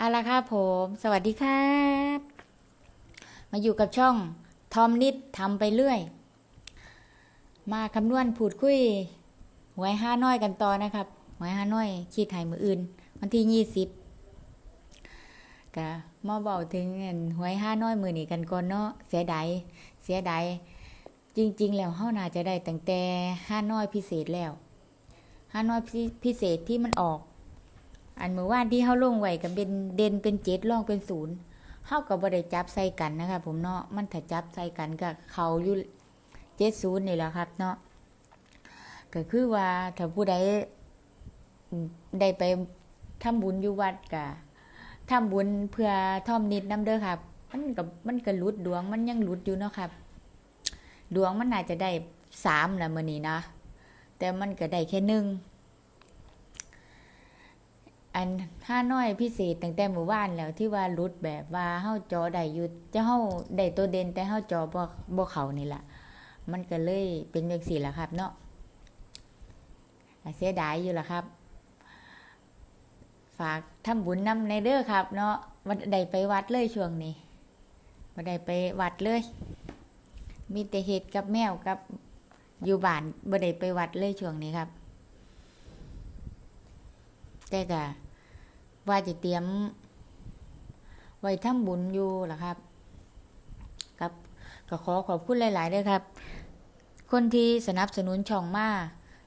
เอาละครับผม สวัสดีครับ มาอยู่กับช่องทอมนิดทำไปเรื่อย มาคำนวณพูดคุยหวยห้าน้อยกันต่อนะครับหวยห้าน้อยขีดไทยมืออื่น วันที่ยี่สิบกะมาเบาถึงหวยห้าน้อยมือนี้กันก่อนเนาะเสียดายเสียดายจริง ๆ แล้วเฮาน่าจะได้ตั้งแต่ห้าน้อยพิเศษแล้วห้าน้อยพพิเศษที่มันออก อันเมื่อวานที่เฮาลงไว้กับเป็นเด่นเป็นเจ็ดร่องเป็นศูนย์เฮาก็บ่ได้จับใส่กันนะคะผมเนาะมันถ้าจับใส่กันก็เขาอยู่เจ็ดศูนย์นี่แหละครับเนาะก็คือว่าถ้าผู้ใดได้ไปทำบุญอยู่วัดก็ทำบุญเพื่อท่อมนิดน้ำเด้อครับ มันก็มันก็หลุดดวงมันยังหลุดอยู่เนาะครับ ดวงมันน่าจะได้สามละมื้อนี้นะ แต่มันก็ได้แค่หนึ่ง อันห้าน้อยพิเศษตั้งแต่หมู่บ้านแล้วที่ว่ารุดแบบว่าเฮาจอได้อยู่จะเฮาได้ตัวเด่นแต่เฮาจอบ่บ่เขานี่แหละมันก็เลยเป็นจังซี่ละครับเนาะเสียดายอยู่ละครับ ฝากทำบุญนำในเด้อครับ เนาะบ่ได้ไปวัดเลยช่วงนี้บ่ได้ไปวัดเลย มีแต่เฮ็ดกับแมวกับอยู่บ้านบ่ได้ไปวัดเลยช่วงนี้ครับแต่ก็ ว่าจะเตรียม ไว้ทำบุญอยู่ล่ะครับ ครับก็ขอขอบคุณหลายๆด้วยครับ คนที่สนับสนุนช่องมา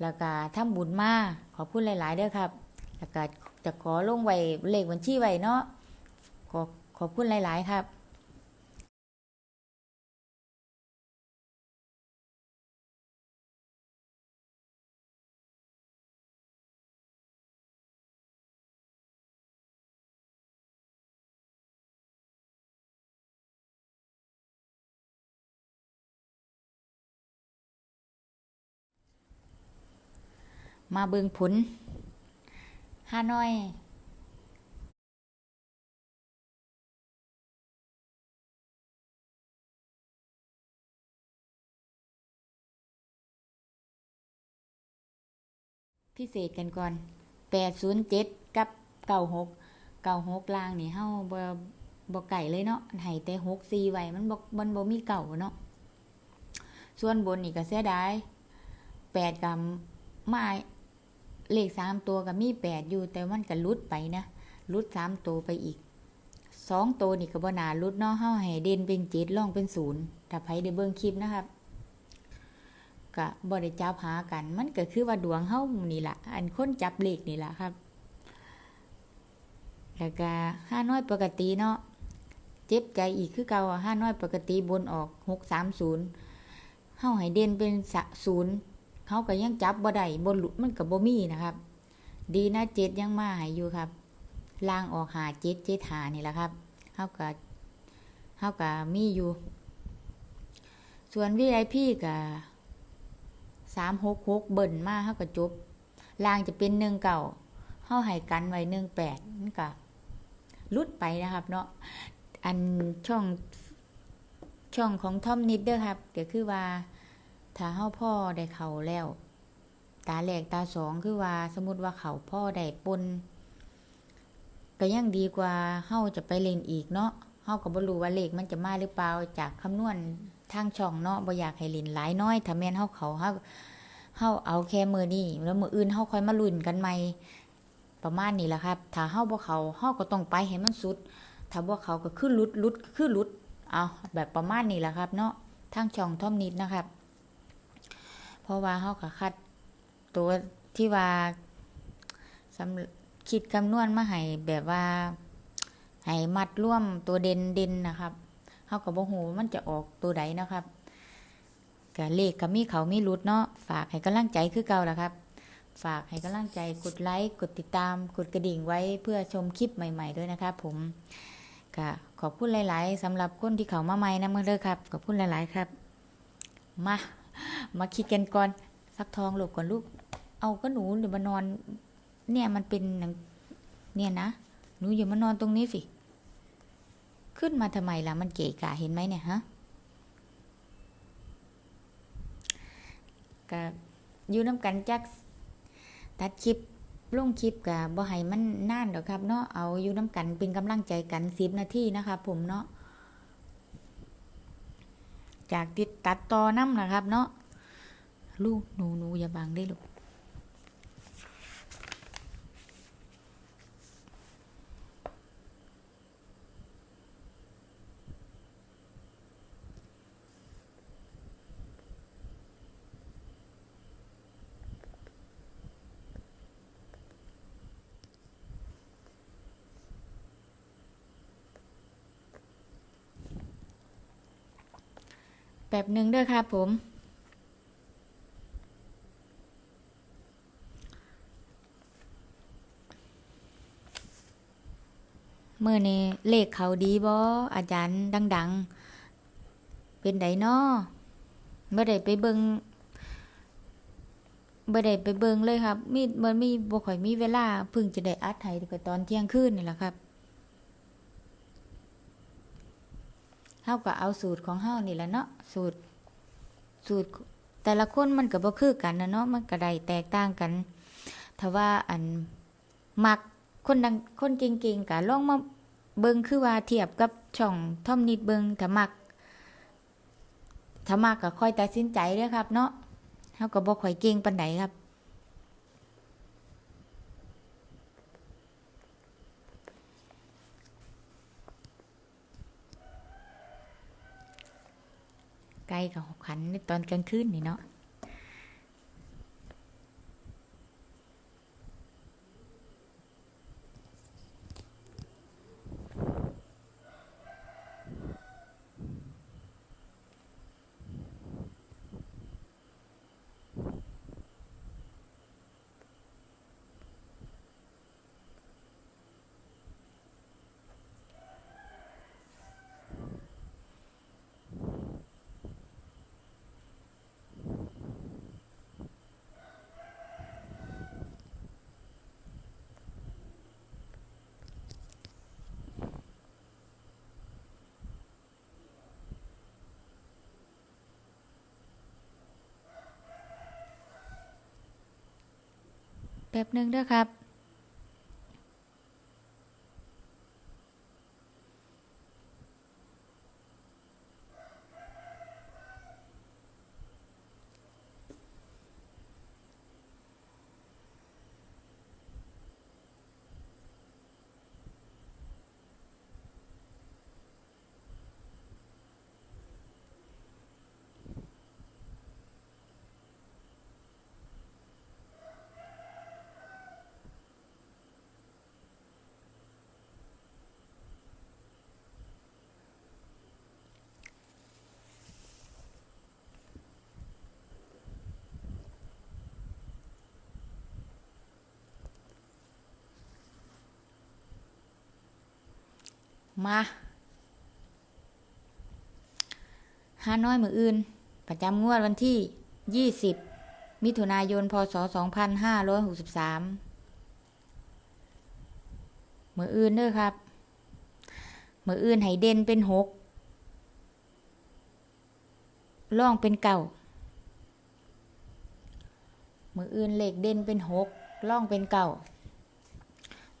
แล้วก็ทำบุญมาขอบคุณหลายๆด้วยครับ แล้วก็จะขอลงไว้เลขบัญชีไว้เนาะขอขอบคุณหลาย ๆ ครับ มาเบิงผลห้านอยพิเศษกันก่อนแปดศูนย์เจ็ดกับเก้าหกเก้าหกลางนี่เฮาบ่บ่ไก่เลยเนาะให้แต่หกสี่ไว้มันบ่มันบ่มีเก่าเนาะ ส่วนบนนี่ก็เสียดายแปดกับมา เลขสามตัวก็มีแปดอยู่แต่มันก็ลุดไปนะลุดสามตัวไปอีกสองตัวนี่ก็บ่นาลุดนาะเฮาให้เด่นเป็นเจ็ดล่องเป็นศูนย์ถ้าไผได้เบิ่งคลิปนะครับก็บ่ได้จับหากัน มันก็คือว่าดวงเฮานี่ล่ะ อันคนจับเลขนี่ล่ะครับ แล้วก็ห้าน้อยปกติเนาะเจ็บใจอีกคือเก่าห้าน้อยปกติบนออกหกสามศูนย์เฮาให้เด่นเป็นศูนย์ เขาก็ยังจับบ่ได้บนหลุดมันก็บ่มีนะครับ ดีนะเจ็ดยังมาให้อยู่ครับล่างออกหาเจ็ดเจ็ดหานี่แหละครับเฮาก็เฮาก็มีอยู่ ส่วน VIP ก็สามหกหกเบิ่นมาเฮาก็จบล่างจะเป็นหนึ่งเก่าเฮาให้กันไว้หนึ่งแปดมันก็ลุดไปนะครับ เนาะอันช่องช่องของทอมนิดเด้อครับก็คือว่า ถ้าเฮาพ่อได้เขาแล้ว ตาแรกตาสองคือว่าสมมติว่าเขาพ่อได้ปนก็ยังดีกว่าเฮาจะไปเล่นอีกเนาะเฮาก็บ่รู้ว่าเลขมันจะมาหรือเปล่าจากคำนวณทางช่องเนาะบ่อยากให้เล่นหลายน้อย ถ้าแม่นเฮาเขาเฮาเฮาเอาแค่มือนี้แล้วมืออื่นเฮาค่อยมาลุ้นกันใหม่ประมาณนี้แหละครับ ถ้าเฮาบ่เขาเฮาก็ต้องไปให้มันสุด ถ้าบ่เขาก็คือลุดลุดคือลุด เอาแบบประมาณนี้แหละครับ เนาะทางช่องท่อมนิดนะครับ ราะว่าเขาก็คัด ตัวที่ว่าสำคิดคำนวณมาให้แบบว่าให้มัดร่วมตัวเด่นเด่นนะครับเขาก็บ่ฮู้มันจะออกตัวใดนะครับก็เลขก็มีเขามีรุดเนาะฝากให้กำลังใจคือเก่าแล้วครับ ฝากให้กำลังใจกดไลค์กดติดตาม กดกระดิ่งไว้เพื่อชมคลิปใหม่ ๆ ด้วยนะครับผมก็ขอบคุณหลาย ๆสำหรับคนที่เขามาใหม่นะเมื่อเด้อครับขอบคุณหลาย ๆ ครับ มา มาคิดกันก่อนฟักทองหลบก่อนลูก เอาก็หนูเดี๋ยวมานอน เนี่ยมันเป็นเนี่ยนะหนูอย่ามานอนตรงนี้สิ ขึ้นมาทำไมล่ะ มันเก๋กะเห็นไหมเนี่ยฮะก็อยู่น้ำกันจักตัดคลิปลงคลิปกะบ่ให้มันน่านดอกครับเนาะเอาอยู่น้ำกันเป็นกำลังใจกันสิบนาทีนะครับผมเนาะ จากติดตัดต่อน้ำนะครับ เนาะลูกหนูหนูอย่าบังได้ลูก แบบหนึ่งเด้อครับผม เมื่อนี้เลขเขาดีบ่อาจารย์ดัง ๆ เป็นไดน้อบ่ได้ไปเบิงบ่ได้ไปเบิงเลยครับ มีมันมีบ่ค่อยมีเวลาเพิ่งจะได้อัดให้ก็ตอนเที่ยงคืนนี่แหละครับเฮาก็เอาสูตรของเฮานี่แหละเนาะสูตร สูตร แต่ละคนมันก็บ่คือกันนะเนาะมันก็ได้แตกต่างกันถ้าว่าอันมักคนดังคนเก่งๆก็ลองมาเบิ่งคือว่าเทียบกับช่องท่อมนิดเบิ่งถ้ามักถ้ามักก็ค่อยตัดสินใจเด้อครับ เนาะเฮาก็บ่ค่อยเก่งปานใดครับ ไกลกับหกขันในตอนกลางคืนนี่เนาะ แป๊บหนึ่งเด้อครับ มาฮาน้อยมืออื่น ประจำงวดวันที่ 20 มิถุนายน พศ 2563 มืออื่นเด้อครับ มืออื่นให้เด่นเป็นหกล่องเป็นเก่า มืออื่นเหลขเด่นเป็นหกล่องเป็นเก่า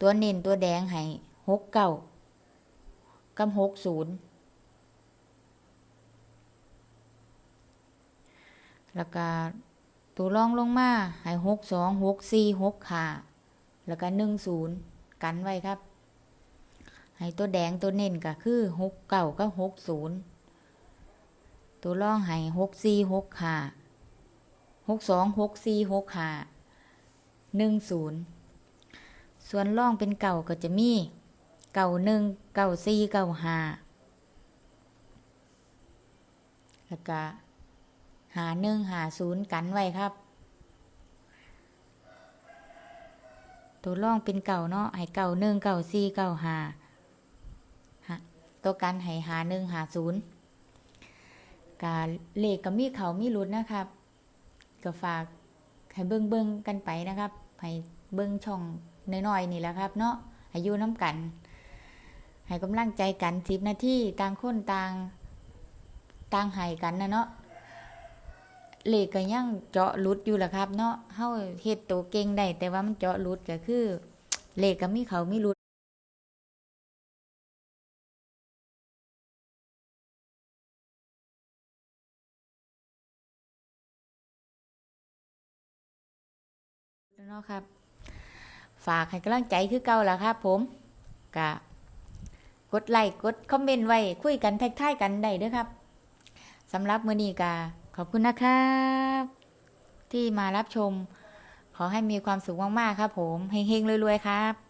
ตัวเน้นตัวแดงให้หกเก่า กับหกศูนย์แล้วก็ตัวรองลงมาให้หกสองหกสี่หกห้าแล้วก็หนึ่งศูนย์กันไว้ครับ ให้ตัวแดงตัวเน้นก็คือหกเก้าก็หกศูนย์ตัวรองให้หกสี่หกห้าหกสองหกสี่หกห้าหนึ่งศูนย์ส่วนร่องเป็นเก่าก็จะมี เก่าหนึ่งเก่าสี่เก่าห้าแล้วก็หาหนึ่งหาศูนย์กันไว้ครับ ตัวร่องเป็นเก่าเนาะให้เก่าหนึ่งเก่าสี่เก่าห้าตัวกันให้หาหนึ่งหาศูนย์กาเลขก็มีเขามีรุดนะครับก็ฝากให้เบิ้งเบิ้งกันไปนะครับให้เบิ้งช่องน้อยๆนี่แหละครับ เนาะอายุน้ำกัน ให้กำลังใจกันสิบนาทีต่างคนต่างต่างให้กันนะเนาะเลขก็ยังเจาะหลุดอยู่ล่ะครับ เนาะเฮาเฮ็ดตัวเก่งได้แต่ว่ามันเจาะหลุดก็คือ เลขก็มีเขามีหลุดเนาะครับ ฝากให้กำลังใจคือเก่าล่ะครับ ผมกะ กดไลค์กดคอมเมนต์ไว้คุยกันแท็กทายกันได้ด้วยครับสำหรับมือนี้กาขอบคุณนะครับ ที่มารับชม ขอให้มีความสุขมากๆครับผมเฮงๆรวยๆครับ